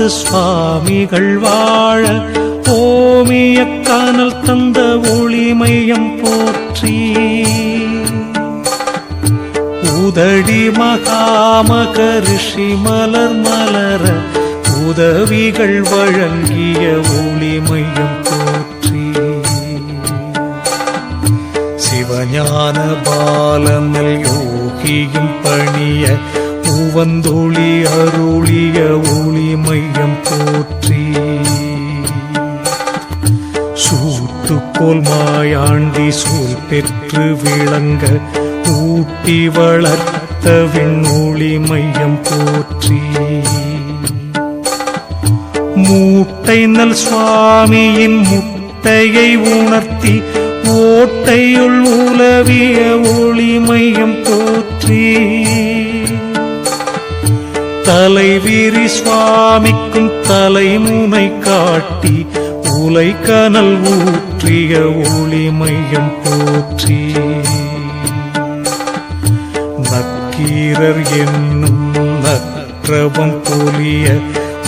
மாமலையாளத்து சுவாமிகள் வாழ ஓமிய கனல் தந்த ஒளிமயம் போற்றி. உதடி மகாமக ரிஷி மலர் மலர உதவிகள் வழங்கிய ஒளிமையம் போற்றி. சிவஞான பாலமல் யோகியும் பணிய வந்தொளி அருளிய ஒளி மையம் போற்றி. சூத்துக்கோல் மாயாண்டி சூழ் பெற்று விளங்க ஊட்டி வளர்த்த விண்ணொளி மையம் போற்றி. மூட்டை நல் சுவாமியின் முட்டையை உணர்த்தி ஓட்டையுள் உலவிய ஒளி மையம் போற்றி. தலைவிரி சுவாமிக்கும் தலைமுனை காட்டி உலை கனல் ஊற்றிய ஒளி மையம் போற்றி. நக்கீரர் என்னும் நற்றவம் போலிய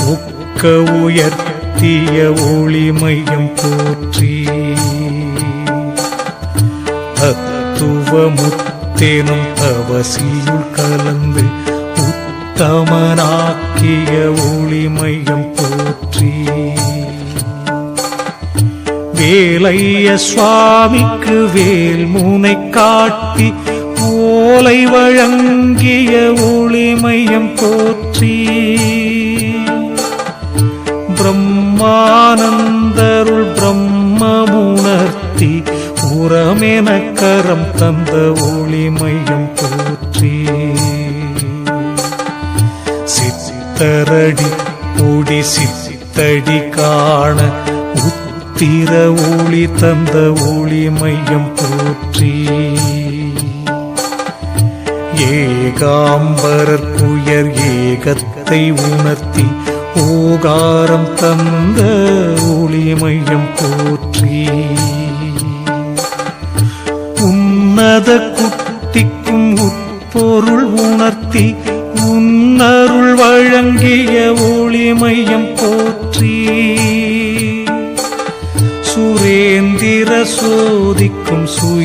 உக்க உயர்த்திய ஒளி மையம் போற்றி. தத்துவமுத்தேனும் தவசியுள் கலந்து உத்தமனாக்கிய ஒளிமையம் போற்றி. வேலைய சுவாமிக்கு வேல் முனை காட்டி ஓலை வழங்கிய ஒளிமையம் போற்றி. பிரம்மானந்தருள் பிரம்மமுணர்த்தி உரமென கரம் தந்த ஒளிமையம் போற்றி. சித்தரடி பொடி சித்தடி காண உத்திர ஒளி தந்த ஒளி மையம் போற்றி. ஏகாம்பரர் குயர் ஏகத்தை உணர்த்தி ஓகாரம் தந்த ஒளி மையம் போற்றி.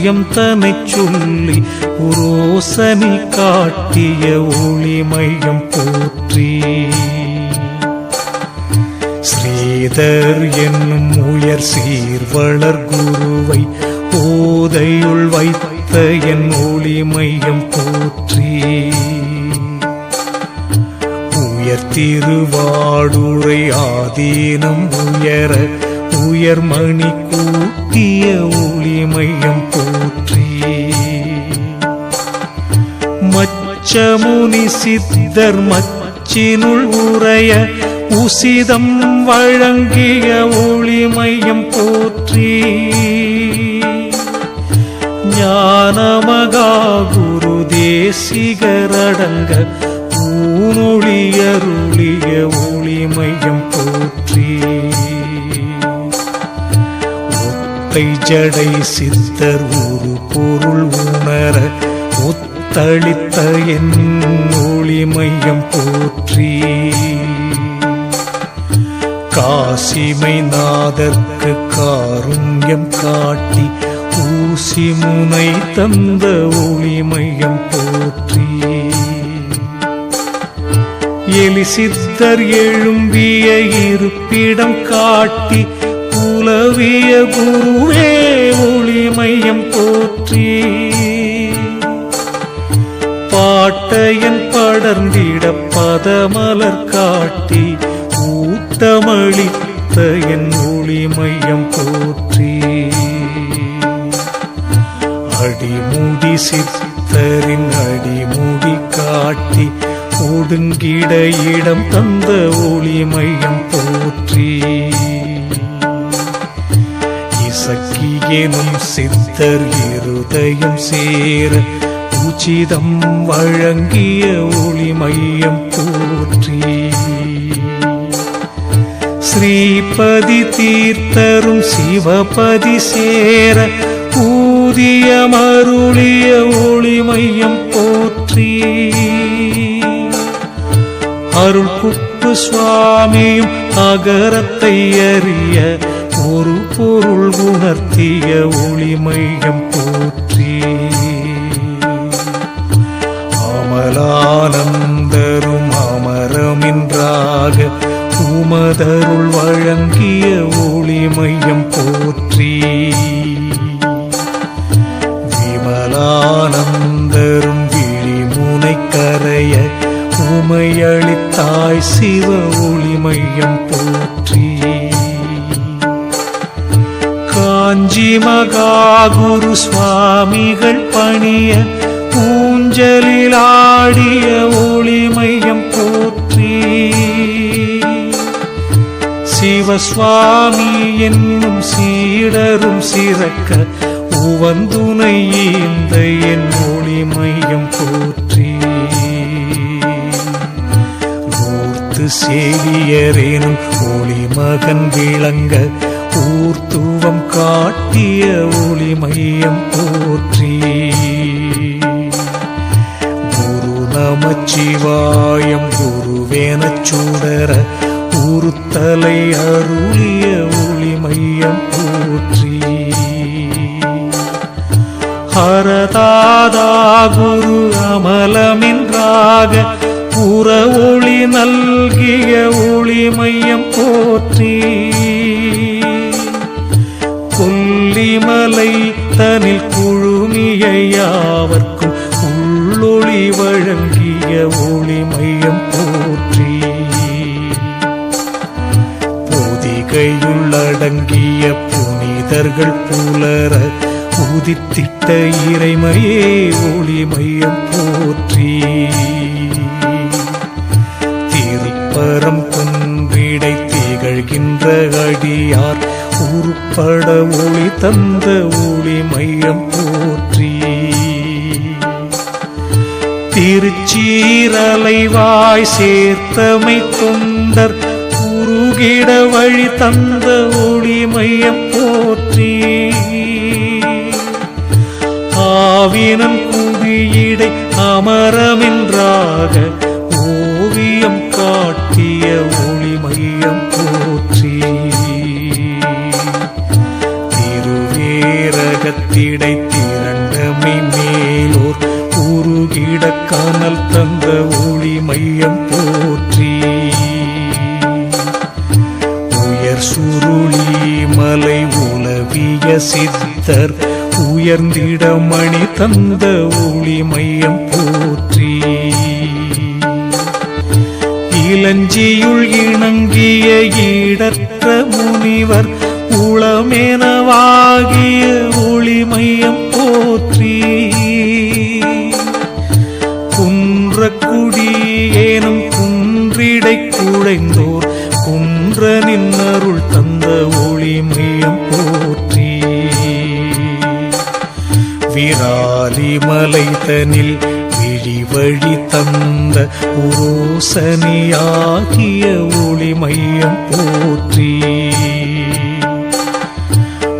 சோதிக்கும் சுயம் தனை சொல்லி புரோசனி காட்டிய ஒளிமையம் போற்றி. ஸ்ரீதர் என்னும் உயர் சீர்வளர் குருவை ஓதையுள் வைத்த என் ஒளிமையம் போற்றி. உயர் திருவாடுரை ஆதீனம் உயர உயர் மணி கூட்டிய ஒளி மையம் போற்றி. மச்சமுனி சித்தர் மச்சினுள் உரைய உசிதம் வழங்கிய ஒளி மையம் போற்றி. ஞானமகா குரு தேசிகரடங்க ஊனொழியருளிய ஒளி மையம் போற்றி. ஒத்தை ஜடை சித்தர் ஒரு பொருள் உணர முத்தளித்த என் ஒளி மையம் போற்றி. காசிமை நாதற்கு காருண்யம் காட்டி ஊசி முனை தந்த ஒளி மையம் போற்றி. எலி சித்தர் எழும்பிய இருப்பிடம் காட்டி உலவிய குருவே ஒளி மையம் போற்றி. பாட்டையன் படர்ந்திட பதமலர் காட்டி ஊட்டமளித்த என் ஒளி மையம் போற்றி. அடிமுடி சித்தரின் அடிமுடி காட்டி ஒடுங்கிட இடம் தந்த ஒளி மையம் போற்றி. இசக்கியெனும் சித்தர் இருதயம் சேர உச்சிதம் வழங்கிய ஒளி மையம் போற்றி ஸ்ரீபதி தீர்த்தரும் சிவபதி சேர ஊதிய மருளிய ஒளி மையம் போற்றி. அருள் குப்பு சுவாமியும் அகரத்தை அறிய ஒரு பொருள் உணர்த்திய ஒளிமையம் போற்றி. அமலானந்தரும் அமரமின்றாக உமதருள் வழங்கிய ஒளிமையம் போற்றி. விமலானந்தரும் விழிமுனைக்கரைய உமையளித்தாய் சிவ ஒளிமையம் போற்றி. மகாகுரு சுவாமிகள் பணிய ஊஞ்சலில் ஆடிய ஒளிமையம் போற்றி. சிவசுவாமி என்னும் சீடரும் சிறக்க உவந்துனை இந்த என் ஒளிமையம் போற்றி. ஊர்த்து சேவியரேனும் ஒளிமகன் விளங்க ஊர்த்துவம் காட்டிய ஒளி மையம் போற்றி. குரு நமச்சிவாயம் குருவேன சூடர உருத்தலை அருளிய ஒளி மையம் போற்றி. ஹரதாதா குரு அமலமின்றாக புற ஒளி நல்கிய ஒளி மையம் போற்றி. தனில் குழுமியாவர்க்கும் உள்ளொளி வழங்கிய ஒளி மையம் போற்றி. பொதிகையுள்ளடங்கிய புனிதர்கள் புலர உதித்திட்ட இறைமையே ஒளி மையம் போற்றி. திருப்பரம் கொன்றிடை திகழ்கின்ற அடியார் உருப்பட ஒளி தந்த ஒளி மையம் போற்றி. திருச்சீரலைவாய் சேர்த்தமை தொண்டர் உருகிட வழி தந்த ஒளி மையம் போற்றி. ஆவினம் குவியிடை அமரமென்றாக ஓவியம் காட்டு சித்தர் உயர்ந்திட மணி தந்த ஒளி மையம் போற்றி. இளஞ்சியுள் இணங்கிய ஈடற்ற முனிவர் உளமெனவாகிய ஒளிமையம் போற்றி. குன்றக்குடி ஏனும் குன்றிடை குழைந்தோர் குன்ற நின்னருள் தந்த ஒளிமையம் மலை தனில் விழிவழி தந்த உரோசனியாகிய ஒளிமையம் போற்றி.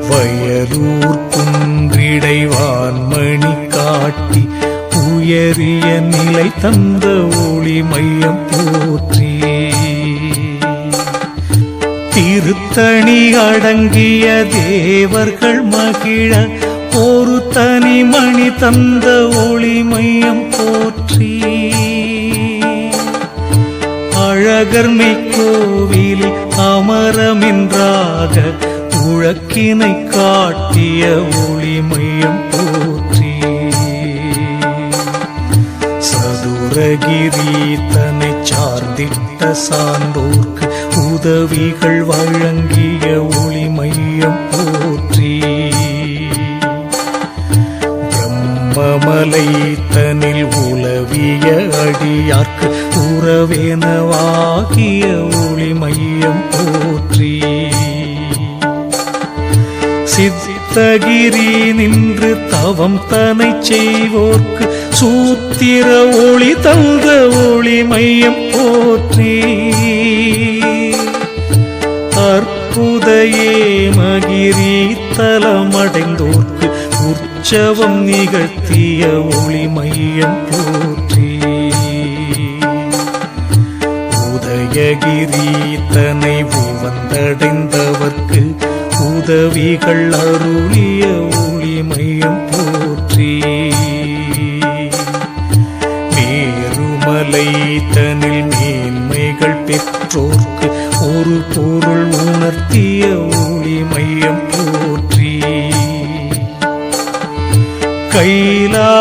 வயலூர் குன்றிடை வான்மணி காட்டி உயரிய நிலை தந்த ஒளிமையம் போற்றி. திருத்தணி அடங்கிய தேவர்கள் மகிழ ஒரு தனி மணி தந்த ஒளிமையம் போற்றி. அழகர்மை கோவிலில் அமரமின்றாக உழக்கினை காட்டிய ஒளி மையம் போற்றி. சதுரகிரி தன்னை சார்ந்திட்ட சான்றோர்க்கு உதவிகள் வழங்கிய ஒளி மையம் போற்றி. மலை தனில் உலவிய அடியார்க்கு உறவேனவாகிய ஒளி மையம் போற்றி. சித்தகிரி நின்று தவம் தனை செய்வோர்க்கு சூத்திர ஒளி தந்த ஒளி மையம் போற்றி. அற்புதையே மகிரி தலமடைந்தோர் உற்சவம் நிகழ்த்திய ஒளி மையம் போற்றி. உதயகிரி தனை வந்தடைந்தவர்க்கு உதவிகள் அருளிய ஒளி மையம் போற்றி. மேருமலை தனில் மேன்மைகள் பெற்றோர்க்கு ஒரு பொருள் உணர்த்திய ஒளி மையம் போற்றி.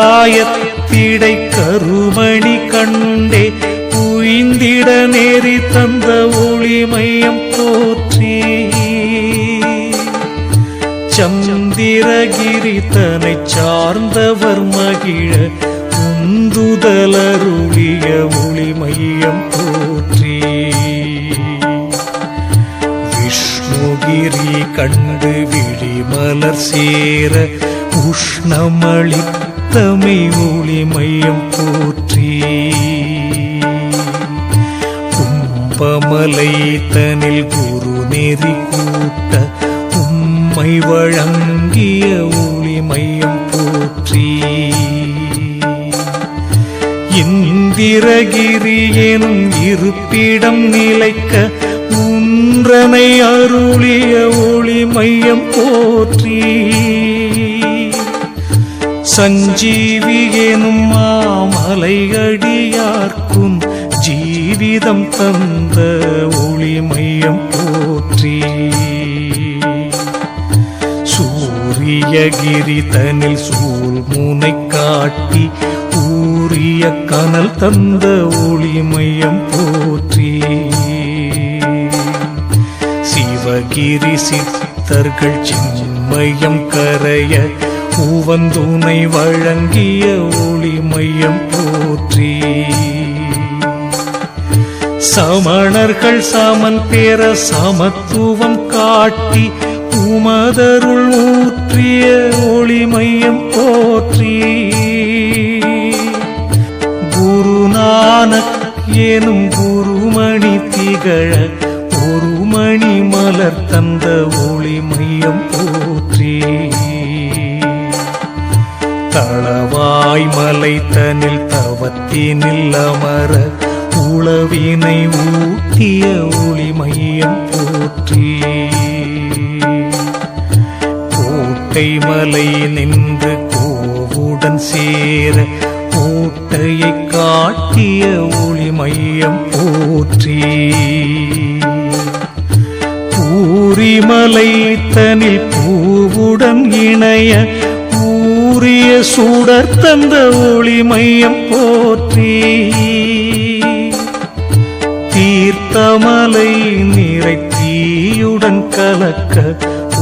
கைலாயத்திடை கருமணி கண்டே புய்ந்திட நேரி தந்த ஒளிமயம் போற்றி. சந்திரகிரி தனை சார்ந்தவர் மகிழ உந்துதலருளிய ஒளிமையம் போற்றி. விஷ்ணுகிரி கண்டு விழிமலர் சேர உஷ்ணமளித்தமை ஒளிமையம் போற்றி. கும்பமலை தனில் குரு நெறி கூட்ட உம்மை வழங்கிய ஒளி மையம் போற்றி. இந்திரகிரி எனும் இருப்பிடம் நிலைக்க உன்றனை அருளிய ஒளி மையம் போற்றி. சஞ்சீவி எனும் மாமலையடியார்க்கும் ஜீவிதம் தந்த ஒளிமையம் போற்றி. சூரியகிரி தனில் சூழ் சூழ்முனை காட்டி ஊரிய கனல் தந்த ஒளிமையம் போற்றி. சிவகிரி சித்தர்கள் சின்மயம் கரைய பூவந்தூனை வழங்கிய ஒளி மையம் போற்றி. சமணர்கள் சமன் பேர சமத்துவம் காட்டி உமதருள் ஊற்றிய ஒளி மையம் போற்றி. குருநானக் எனும் குருமணி திகழ தவத்தினில் அமர உளவினை ஊட்டிய ஒளிமையம் போற்றி. கோட்டை மலை நின்று கோவுடன் சேர கோட்டையை காட்டிய ஒளிமையம் போற்றி. பூரிமலை தனில் பூவுடன் இணைய புதிய சூடர் தந்த ஒளி மையம் போற்றி. தீர்த்தமலை நிறை கலக்க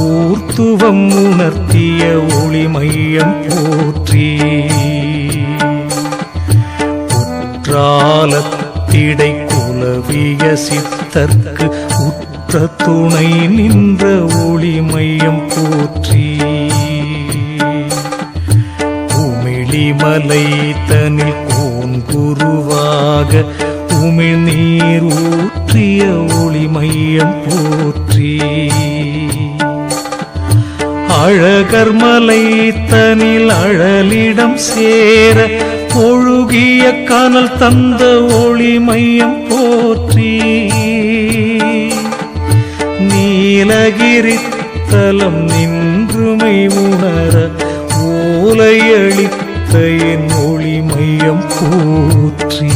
ஊர்த்துவம் உணர்த்திய ஒளி மையம் போற்றி. குற்றாலத்திடை குலவிய சித்தர்க்கு உற்ற துணை நின்ற ஒளி மையம் போற்றி. கொடிமலை தனில் கோன் குருவாக உமிழ் நீர் ஊற்றிய ஒளிமையம் போற்றி. அழகர் மலை தனில் அழலிடம் சேர ஒழுகிய கனல் தந்த ஒளி மையம் போற்றி. நீலகிரி தலம் நின்றுமை உணர ஓலையளித்த தந்தையின் ஒளி மையம் போற்றி.